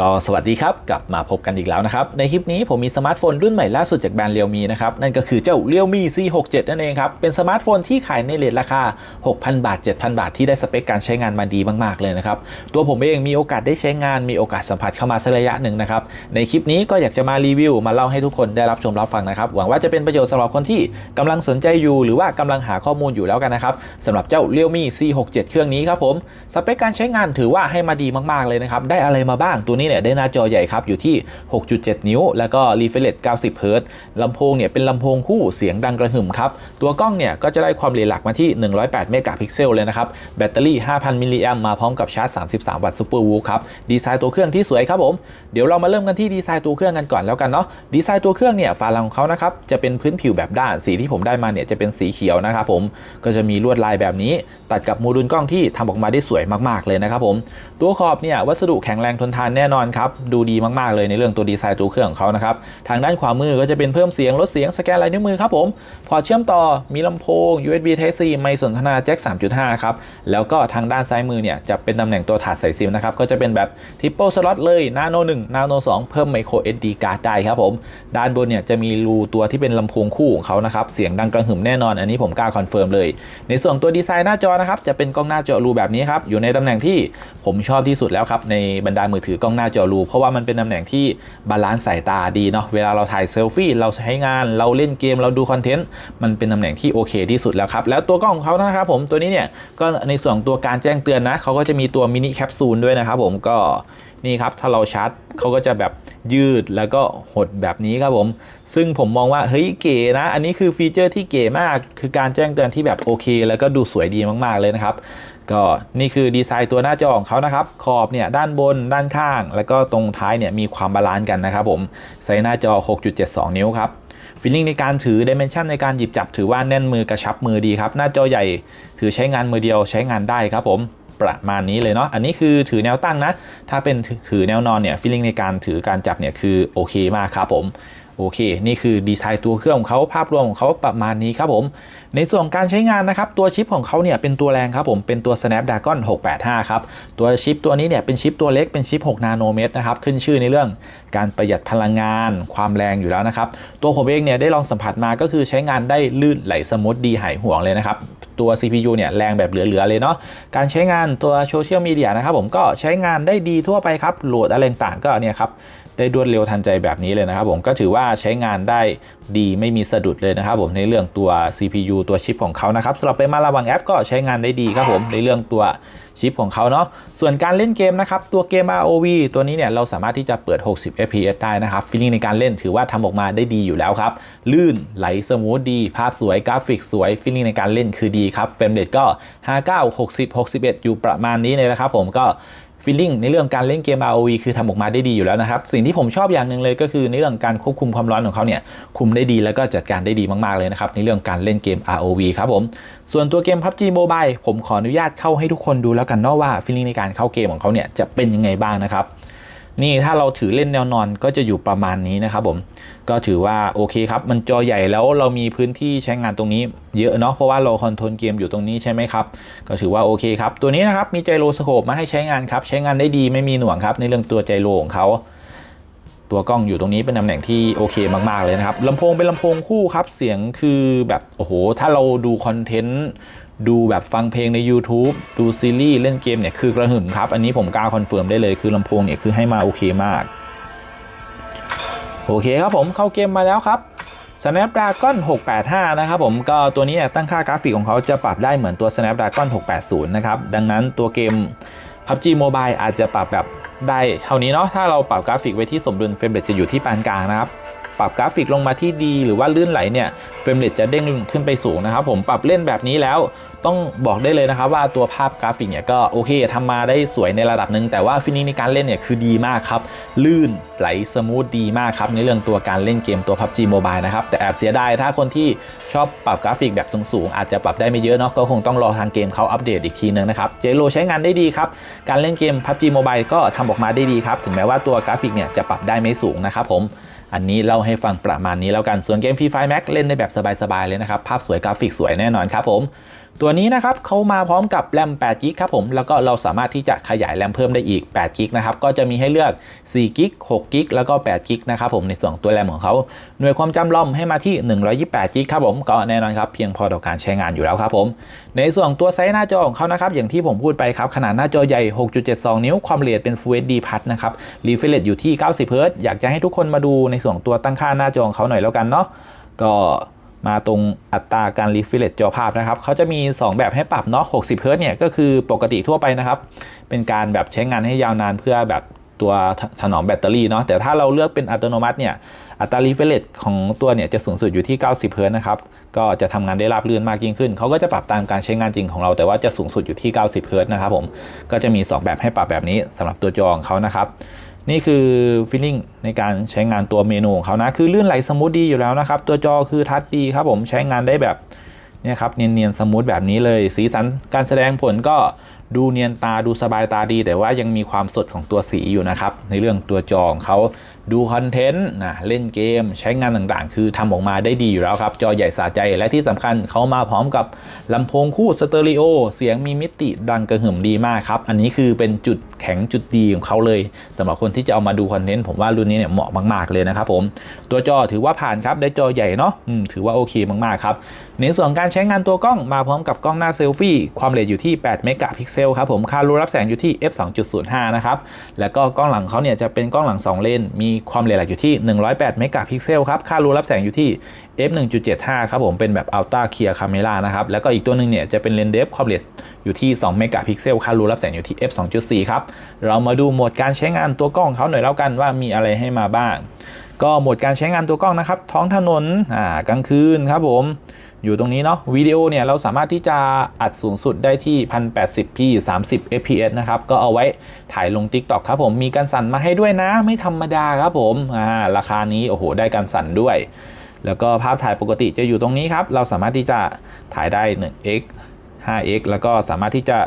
ก็สวัสดีครับกลับมาพบกันอีกแล้วนะครับ ในคลิปนี้ผมมีสมาร์ทโฟนรุ่นใหม่ล่าสุดจากแบรนด์เรียวมีนะครับ นั่นก็คือเจ้าเรียวมี C67 นั่นเองครับ เป็นสมาร์ทโฟนที่ขายในเลทราคา 6,000 บาท 7,000 บาทที่ได้สเปคการใช้งานมาดีมาก ๆ เลยนะครับ ตัวผมเองมีโอกาสได้ใช้งานมีโอกาสสัมผัสเข้ามาสักระยะหนึ่งนะครับ ในคลิปนี้ก็อยากจะมารีวิว มาเล่าให้ทุกคนได้รับชมรับฟังนะครับหวังว่าจะเป็นประโยชน์สำหรับคนที่กำลังสนใจอยู่ หรือว่ากำลังหาข้อมูลอยู่แล้วกันนะครับสำหรับเจ้าเรียวมี C67 เครื่องนี้ครับผมสเปคการใช้งานถือว่าให้มาดีมากๆเลยนะครับได้อะไรมาบ้างตัวนี้เนี่ยได้หน้าจอใหญ่ครับอยู่ที่ 6.7 นิ้ว แล้วก็ refresh 90เฮิรตลำโพงเนี่ยเป็นลำโพงคู่เสียงดังกระหึ่มครับ ตัวกล้องเนี่ยก็จะได้ความเร็วหลักมาที่ 108 เมกะพิกเซลเลยนะครับ แบตเตอรี่ 5,000 มิลลิแอมมาพร้อมกับชาร์จ 33 วัตต์ซูเปอร์วูครับ ดีไซน์ตัวเครื่องที่สวยครับผม เดี๋ยวเรามาเริ่มกันที่ดีไซน์ตัวเครื่องกันก่อนแล้วกันเนาะดีไซน์ตัวเครื่องเนี่ยฝาหลังของเขานะครับจะเป็นพื้นผิวแบบด้านสีที่ผมได้มาเนี่ยจะเป็นสีเขียวนะครับผมก็จะมีลวดลายแบบนี้ ตัดกับโมดูลกล้องที่ทำออกมาได้สวยมากๆเลยนะครับผมตัวขอบเนี่ยวัสดุแข็งแรงทนทานแน่นอนครับดูดีมากๆเลยในเรื่องตัวดีไซน์ตัวเครื่องของเขานะครับทางด้านขวามือก็จะเป็นเพิ่มเสียงลดเสียงสแกนลายนิ้วมือครับผมพอเชื่อมต่อมีลำโพง USB Type C ไมค์สนทนาแจ็ค3.5ครับแล้วก็ทางด้านซ้ายมือเนี่ยจะเป็นตำแหน่งตัวถาดใส่ซิมนะครับก็จะเป็นแบบ Triple Slot เลย Nano 1 Nano 2 เพิ่ม Micro SD Card ได้ครับผม ด้านบนเนี่ยจะมีรูตัวที่เป็นลำโพงคู่ของเขานะครับ เสียงดังกระหึ่มแน่นอน อันนี้ผมกล้าคอนเฟิร์มเลย ในส่วนตัวดีไซน์หน้าจอนะครับ จะเป็นกล้องหน้าจอรูแบบนี้ครับ อยู่ในตำแหน่งที่ผมชอบที่สุดแล้วครับ ในบรรดามือถือกล้องหน้าจอรู เพราะว่ามันเป็นตำแหน่งที่บาลานซ์สายตาดีเนาะ เวลาเราถ่ายเซลฟี่ เราใช้งาน เราเล่นเกม เราดูคอนเทนต์ มันเป็นตำแหน่งที่โอเคที่สุดแล้วครับ แล้วตัวกล้องของเขานะครับผม ตัวนี้เนี่ย ก็ในส่วนตัวการแจ้งเตือนนะ เขาก็จะมีตัวมินิแคปซูลด้วยนะครับผม ก็ นี่ครับถ้าเราชาร์จเขาก็จะแบบยืดแล้วก็หดแบบนี้ครับผม ซึ่งผมมองว่าเฮ้ยเก๋นะ อันนี้คือฟีเจอร์ที่เก๋มากคือการแจ้งเตือนที่แบบโอเค แล้วก็ดูสวยดีมากๆเลยนะครับก็นี่คือดีไซน์ตัวหน้าจอของเขานะครับ ขอบเนี่ยด้านบนด้านข้าง แล้วก็ตรงท้ายเนี่ยมีความบาลานซ์กันนะครับผมไซส์หน้าจอ 6.72 นิ้วครับฟีลลิ่งในการถือดิเมนชันในการหยิบจับถือว่าแน่นมือกระชับมือดีครับ หน้าจอใหญ่ถือใช้งานมือเดียวใช้งานได้ครับผม ประมาณนี้เลยเนาะอันนี้คือถือแนวตั้งนะ ถ้าเป็นถือแนวนอนเนี่ยฟีลลิ่งในการถือการจับเนี่ยคือโอเคมากครับผม โอเค นี่คือดีไซน์ตัวเครื่องของเขาภาพรวมของเขาประมาณนี้ครับผม ในส่วนการใช้งานนะครับ ตัวชิปของเขาเนี่ยเป็นตัวแรงครับผม เป็นตัว Snapdragon 685 ครับ ตัวชิปตัวนี้เนี่ยเป็นชิปตัวเล็ก เป็นชิป 6 นาโนเมตรนะครับ ขึ้นชื่อในเรื่องการประหยัดพลังงาน ความแรงอยู่แล้วนะครับ ตัวผมเองเนี่ยได้ลองสัมผัสมาก็คือใช้งานได้ลื่นไหลสมูทดีหายห่วงเลยนะครับ ตัว CPU เนี่ยแรงแบบเหลือๆเลยเนาะ การใช้งานตัวโซเชียลมีเดียนะครับผมก็ใช้งานได้ดีทั่วไปครับ โหลดอะไรต่างก็เนี่ยครับ ได้รวดเร็วทันใจแบบนี้เลยนะครับผมก็ถือว่าใช้งานได้ดีไม่มีสะดุดเลยนะครับผมในเรื่องตัว CPU ตัวชิปของเขานะครับสำหรับไปมาระวังแอปก็ใช้งานได้ดีครับผมในเรื่องตัวชิปของเขาเนาะส่วนการเล่นเกมนะครับตัวเกม ROV ตัวนี้เนี่ยเราสามารถที่จะเปิด 60 FPS ได้นะครับฟีลลิ่งในการเล่นถือว่าทำออกมาได้ดีอยู่แล้วครับลื่นไหลสมูทดี ภาพสวยกราฟิกสวยฟีลลิ่งในการเล่นคือดีครับเฟรมเรทก็ 59 60 61 อยู่ประมาณนี้เลยนะครับผมก็ ฟีลลิ่งในเรื่องการเล่นเกม ROV คือทำออกมาได้ดีอยู่แล้วนะครับ สิ่งที่ผมชอบอย่างหนึ่งเลยก็คือในเรื่องการควบคุมความร้อนของเขาเนี่ยคุมได้ดีแล้วก็จัดการได้ดีมากๆเลยนะครับ ในเรื่องการเล่นเกม ROV ครับผม ส่วนตัวเกม PUBG Mobile ผมขออนุญาตเข้าให้ทุกคนดูแล้วกันเนาะว่าฟีลลิ่งในการเข้าเกมของเขาเนี่ยจะเป็นยังไงบ้างนะครับ นี่ถ้าเราถือเล่นแนวนอนก็จะอยู่ประมาณนี้นะครับผมก็ถือว่าโอเคครับ มันจอใหญ่แล้วเรามีพื้นที่ใช้งานตรงนี้เยอะเนาะเพราะว่าเราคอนโทรลเกมอยู่ตรงนี้ใช่ไหมครับ ก็ถือว่าโอเคครับ ตัวนี้นะครับมีไจโรสโคปมาให้ใช้งานครับใช้งานได้ดีไม่มีหน่วงครับ ในเรื่องตัวไจโรของเขาตัวกล้องอยู่ตรงนี้เป็นตำแหน่งที่โอเคมาก ๆ เลยนะครับลำโพงเป็นลำโพงคู่ครับ เสียงคือแบบ โอ้โห ถ้าเราดูคอนเทนต์ ดูแบบฟังเพลงใน YouTube ดูซีรีส์เล่นเกมเนี่ยคือกระหึ่มครับ อันนี้ผมกล้าคอนเฟิร์มได้เลยคือลำโพงเนี่ยคือให้มาโอเคมาก โอเคครับผมเข้าเกมมาแล้วครับ Snapdragon 685 นะครับผมก็ตัวนี้เนี่ยตั้งค่ากราฟิกของเขาจะปรับได้เหมือนตัว Snapdragon 680 นะครับ ดังนั้นตัวเกม PUBG Mobile อาจจะปรับแบบได้เท่านี้เนาะถ้าเราปรับกราฟิกไว้ที่สมดุลเฟรมเรทจะอยู่ที่ปานกลางนะครับ ปรับกราฟิกลงมาที่ดี หรือว่าลื่นไหลเนี่ยเฟรมเรทจะเด้งขึ้นไปสูงนะครับผมปรับเล่นแบบนี้แล้วต้องบอกได้เลยนะครับว่าตัวภาพกราฟิกเนี่ยก็โอเคทำมาได้สวยในระดับหนึ่งแต่ว่าฟินิชในการเล่นเนี่ยคือดีมากครับ ลื่นไหลสมูทดีมากครับ ในเรื่องตัวการเล่นเกมตัว PUBG Mobile นะครับ แต่แอบเสียดายถ้าคนที่ชอบปรับกราฟิกแบบสูงๆ อาจจะปรับได้ไม่เยอะเนาะก็คงต้องรอทางเกมเขาอัปเดตอีกทีนึงนะครับเจโรใช้งานได้ดีครับ การเล่นเกม PUBG Mobile ก็ทำออกมาได้ดีครับ ถึงแม้ว่าตัวกราฟิกเนี่ยจะปรับได้ไม่สูงนะครับผม อันนี้เล่าให้ฟังประมาณนี้แล้วกันส่วนเกม Free Fire Max เล่นได้แบบสบายๆเลยนะครับภาพสวยกราฟิกสวยแน่นอนครับผม ตัวนี้นะครับเขามาพร้อมกับแรม8 g b ครับผม แล้วก็เราสามารถที่จะขยายแรมเพิ่มได้อีก8 g b นะครับ ก็จะมีให้เลือก4 g b 6 g b แล้วก็8 g b นะครับผม ในส่วนตัวแรมของเขา หน่วยความจำล่อมให้มาที่ 128 g b ครับผม ก็แน่นอนครับ เพียงพอต่อการใช้งานอยู่แล้วครับผม ในส่วนตัวไซส์หน้าจอของเขานะครับ อย่างที่ผมพูดไปครับ ขนาดหน้าจอใหญ่ 6.72 นิ้ว ความละเอียดเป็น Full HD Plus นะครับ Refresh อยู่ที่ 90 Hz อยากจะให้ทุกคนมาดูในส่วนตัวตั้งค่าหน้าจอของเขาหน่อยแล้วกันเนาะ ก็ มาตรงอัตราการรีเฟิเลตจอภาพนะครับเขาจะมี 2 แบบให้ปรับเนาะ60เฮิร์ตเนี่ยก็คือปกติทั่วไปนะครับ เป็นการแบบใช้งานให้ยาวนานเพื่อแบบตัวถนอมแบตเตอรี่เนาะแต่ถ้าเราเลือกเป็นอัตโนมัติเนี่ยอัตรารีเฟรชของตัวเนี่ยจะสูงสุดอยู่ที่ 90เฮิร์ตนะครับก็จะทำงานได้ราบรื่นมากยิ่งขึ้น เขาก็จะปรับตามการใช้งานจริงของเราแต่ว่าจะสูงสุดอยู่ที่ 90เฮิร์ตนะครับผมก็จะมี 2 แบบให้ปรับแบบนี้สำหรับตัวจอของเขานะครับ นี่คือฟีลลิ่งในการใช้งานตัวเมนูของเขานะ คือลื่นไหลสมูทดีอยู่แล้วนะครับ ตัวจอคือทัชดีครับผมใช้งานได้แบบเนี่ยครับเนียนๆสมูทแบบนี้เลย สีสันการแสดงผลก็ดูเนียนตาดูสบายตาดี แต่ว่ายังมีความสดของตัวสีอยู่นะครับ ในเรื่องตัวจอของเขา ดูคอนเทนต์นะเล่นเกมใช้งานต่างๆ คือทำออกมาได้ดีอยู่แล้วครับ จอใหญ่สะใจและที่สำคัญเขามาพร้อมกับลำโพงคู่สเตอริโอ เสียงมีมิติดังกระหึ่มดีมากครับ อันนี้คือเป็นจุดแข็งจุดดีของเขาเลยสำหรับคนที่จะเอามาดูคอนเทนต์ผมว่ารุ่นนี้เนี่ยเหมาะมากๆเลยนะครับผมตัวจอถือว่าผ่านครับได้จอใหญ่เนาะถือว่าโอเคมากๆครับในส่วนการใช้งานตัวกล้องมาพร้อมกับกล้องหน้าเซลฟี่ความละเอียดอยู่ที่8เมกะพิกเซลครับผมค่ารูรับแสงอยู่ที่ f 2.05 นะครับ แล้วก็กล้องหลังเขาเนี่ยจะเป็นกล้องหลัง 2 เลน มีความละเอียดอยู่ที่ 108เมกะพิกเซลครับ ค่ารูรับแสงอยู่ที่ f 1.75 ครับผมเป็นแบบ Ultra Clear Camera นะครับ แล้วก็อีกตัวหนึ่งเนี่ยจะเป็นเลนเดฟความละเอียดอยู่ที่2เมกะพิกเซลค่ารูรับแสงอยู่ที่ f 2.4 ครับ เรามาดูโหมดการใช้งานตัวกล้องเขาหน่อยแล้วกันว่ามีอะไรให้มาบ้าง ก็โหมดการใช้งานตัวกล้องนะครับท้องถนนอ่ากลางคืนครับผม อยู่ตรงนี้เนาะวิดีโอเนี่ยเราสามารถที่จะอัดสูงสุดได้ที่ 1080p 30 fps นะครับ ก็เอาไว้ถ่ายลง TikTok ครับผมมีการสั่นมาให้ด้วยนะ ไม่ธรรมดาครับผมอ่าราคานี้โอ้โห ได้การสั่นด้วย แล้วก็ภาพถ่ายปกติจะอยู่ตรงนี้ครับ เราสามารถที่จะถ่ายได้ 1x 5x แล้วก็สามารถที่จะ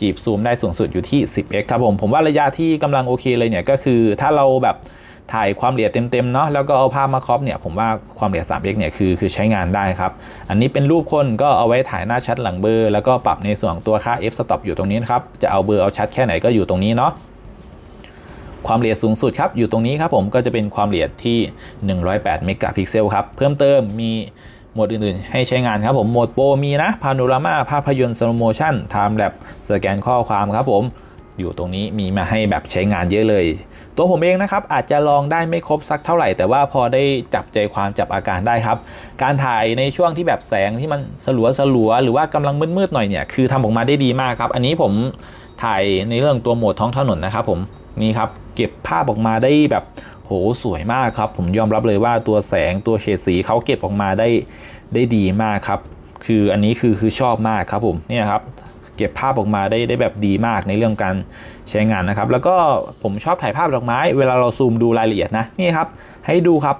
จีบซูมได้สูงสุดอยู่ที่ 10x ครับผมผมว่าระยะที่กำลังโอเคเลยเนี่ยก็คือถ้าเราแบบ ถ่ายความละเอียดเต็มๆเนาะแล้วก็เอาภาพมาครอปเนี่ยผมว่าความละเอียด 3x เนี่ยคือคือใช้งานได้ครับ อันนี้เป็นรูปคนก็เอาไว้ถ่ายหน้าชัดหลังเบอร์แล้วก็ปรับในส่วนตัวค่า f stop อยู่ตรงนี้นะครับจะเอาเบอร์เอาชัดแค่ไหนก็อยู่ตรงนี้เนาะความละเอียดสูงสุดครับอยู่ตรงนี้ครับผมก็จะเป็นความละเอียดที่ 108 เมกะพิกเซลครับเพิ่มเติมมีโหมดอื่นๆ ให้ใช้งานครับผมโหมดโปรมีนะพาโนรามาภาพยนตร์สโลโมชั่นไทม์แลปสแกนข้อความครับผมอยู่ตรงนี้มีมาให้แบบใช้งานเยอะเลย ตัวผมเองนะครับอาจจะลองได้ไม่ครบสักเท่าไหร่ แต่ว่าพอได้จับใจความจับอาการได้ครับ การถ่ายในช่วงที่แบบแสงที่มันสลัวสลัวๆหรือว่ากำลังมืดๆหน่อยเนี่ยคือทำออกมาได้ดีมากครับ อันนี้ผมถ่ายในเรื่องตัวโหมดท้องถนนนะครับผมนี่ครับเก็บภาพออกมาได้แบบโหสวยมากครับ ผมยอมรับเลยว่าตัวแสงตัวเฉดสีเขาเก็บออกมาได้ได้ดีมากครับ คืออันนี้คือคือชอบมากครับผมเนี่ยครับ เก็บภาพออกมาได้ได้แบบดีมากในเรื่องการใช้งานนะครับ แล้วก็ผมชอบถ่ายภาพดอกไม้ เวลาเราซูมดูรายละเอียดนะนี่ครับ ให้ดูครับ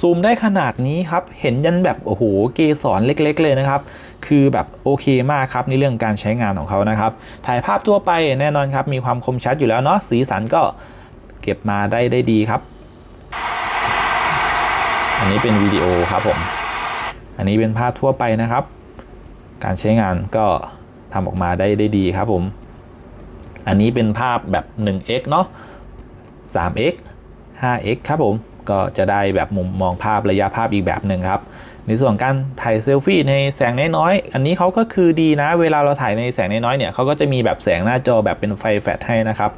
ซูมได้ขนาดนี้ครับ เห็นยันแบบโอ้โหเกสรเล็ก ๆ เลยนะครับ คือแบบโอเคมากครับในเรื่องการใช้งานของเขานะครับ ถ่ายภาพทั่วไปแน่นอนครับ มีความคมชัดอยู่แล้วเนาะสีสันก็เก็บมาได้ได้ดีครับ อันนี้เป็นวิดีโอครับผม อันนี้เป็นภาพทั่วไปนะครับ การใช้งานก็ ทำออกมาได้ได้ดีครับผม อันนี้เป็นภาพแบบ 1x เนาะ 3x 5x ครับผม ก็จะได้แบบมุมมองภาพระยะภาพอีกแบบหนึ่งครับ ในส่วนการถ่ายเซลฟี่ในแสงน้อยๆ อันนี้เขาก็คือดีนะ เวลาเราถ่ายในแสงน้อยๆ เนี่ยเขาก็จะมีแบบแสงหน้าจอแบบเป็นไฟแฟลชให้นะครับ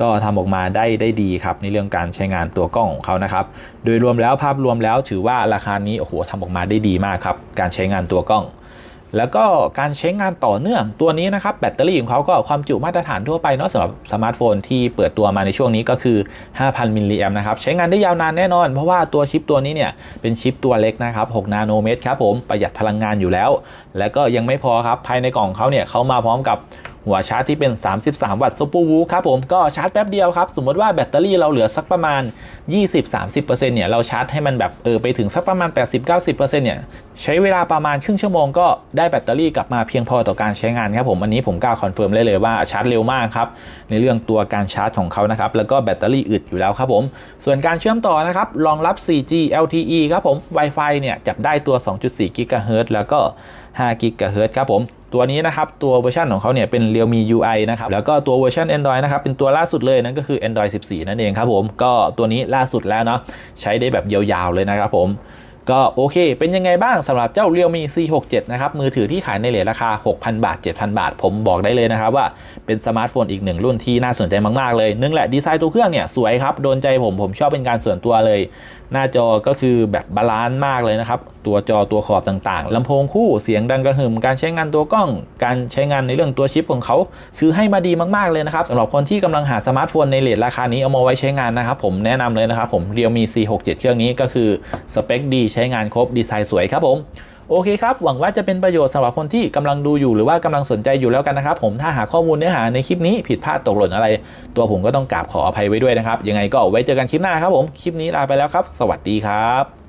ก็ทำออกมาได้ได้ดีครับในเรื่องการใช้งานตัวกล้องของเขานะครับ โดยรวมแล้วภาพรวมแล้วถือว่าราคานี้โอ้โหทำออกมาได้ดีมากครับ การใช้งานตัวกล้อง แล้วก็การใช้งานต่อเนื่องตัวนี้นะครับแบตเตอรี่ของเขาก็ความจุมาตรฐานทั่วไปเนาะสำหรับสมาร์ทโฟนที่เปิดตัวมาในช่วงนี้ก็คือ 5,000 มิลลิแอมนะครับใช้งานได้ยาวนานแน่นอน เพราะว่าตัวชิปตัวนี้เนี่ยเป็นชิปตัวเล็กนะครับ 6 นาโนเมตรครับผมประหยัดพลังงานอยู่แล้ว แล้วก็ยังไม่พอครับภายในกล่องเขาเนี่ยเขามาพร้อมกับ หัวชาร์จที่เป็น 33 วัตต์ซูเปอร์วูครับผมก็ชาร์จแป๊บเดียวครับ สมมติว่าแบตเตอรี่เราเหลือสักประมาณ 20-30%เนี่ยเราชาร์จให้มันแบบเออไปถึงสักประมาณ 80-90%เนี่ยใช้เวลาประมาณครึ่งชั่วโมงก็ได้แบตเตอรี่กลับมาเพียงพอต่อการใช้งานครับผมอันนี้ผมกล้าคอนเฟิร์มได้เลยว่าชาร์จเร็วมากครับในเรื่องตัวการชาร์จของเขานะครับแล้วก็แบตเตอรี่อึดอยู่แล้วครับผมส่วนการเชื่อมต่อนะครับรองรับ 4G LTE ครับผม Wi-Fi เนี่ยจับได้ตัว 2.4 GHz แล้วก็ 5กิกะเฮิรตซ์ครับผมตัวนี้นะครับ ตัวเวอร์ชันของเขาเนี่ยเป็น Realme UI นะครับ แล้วก็ตัวเวอร์ชัน Android นะครับ เป็นตัวล่าสุดเลยนั่นก็คือ Android 14 นั่นเองครับผม ก็ตัวนี้ล่าสุดแล้วเนาะใช้ได้แบบยาวๆเลยนะครับผม ก็โอเค เป็นยังไงบ้างสำหรับเจ้า Realme C67 นะครับ มือถือที่ขายในเลทราคา 6,000 บาท 7,000 บาท ผมบอกได้เลยนะครับว่าเป็นสมาร์ทโฟนอีกหนึ่งรุ่นที่น่าสนใจมาก ๆ เลย นึงแหละดีไซน์ตัวเครื่องเนี่ยสวยครับ โดนใจผม ผมชอบเป็นการส่วนตัวเลย หน้าจอก็คือแบบบาลานซ์มากเลยนะครับ ตัวจอตัวขอบต่างๆลำโพงคู่เสียงดังกระหึ่มการใช้งานตัวกล้อง การใช้งานในเรื่องตัวชิปของเขา คือให้มาดีมากๆเลยนะครับสำหรับคนที่กำลังหาสมาร์ทโฟนในเลทราคานี้เอามาไว้ใช้งานนะครับผมแนะนำเลยนะครับผม Realme C67 เครื่องนี้ก็คือสเปคดีใช้งานครบดีไซน์สวยครับผมโอเคครับ หวังว่าจะเป็นประโยชน์สำหรับคนที่กำลังดูอยู่หรือว่ากำลังสนใจอยู่แล้วกันนะครับ ผมถ้าหาข้อมูลเนื้อหาในคลิปนี้ผิดพลาดตกหล่นอะไร ตัวผมก็ต้องกราบขออภัยไว้ด้วยนะครับ ยังไงก็ไว้เจอกันคลิปหน้าครับผม คลิปนี้ลาไปแล้วครับ สวัสดีครับ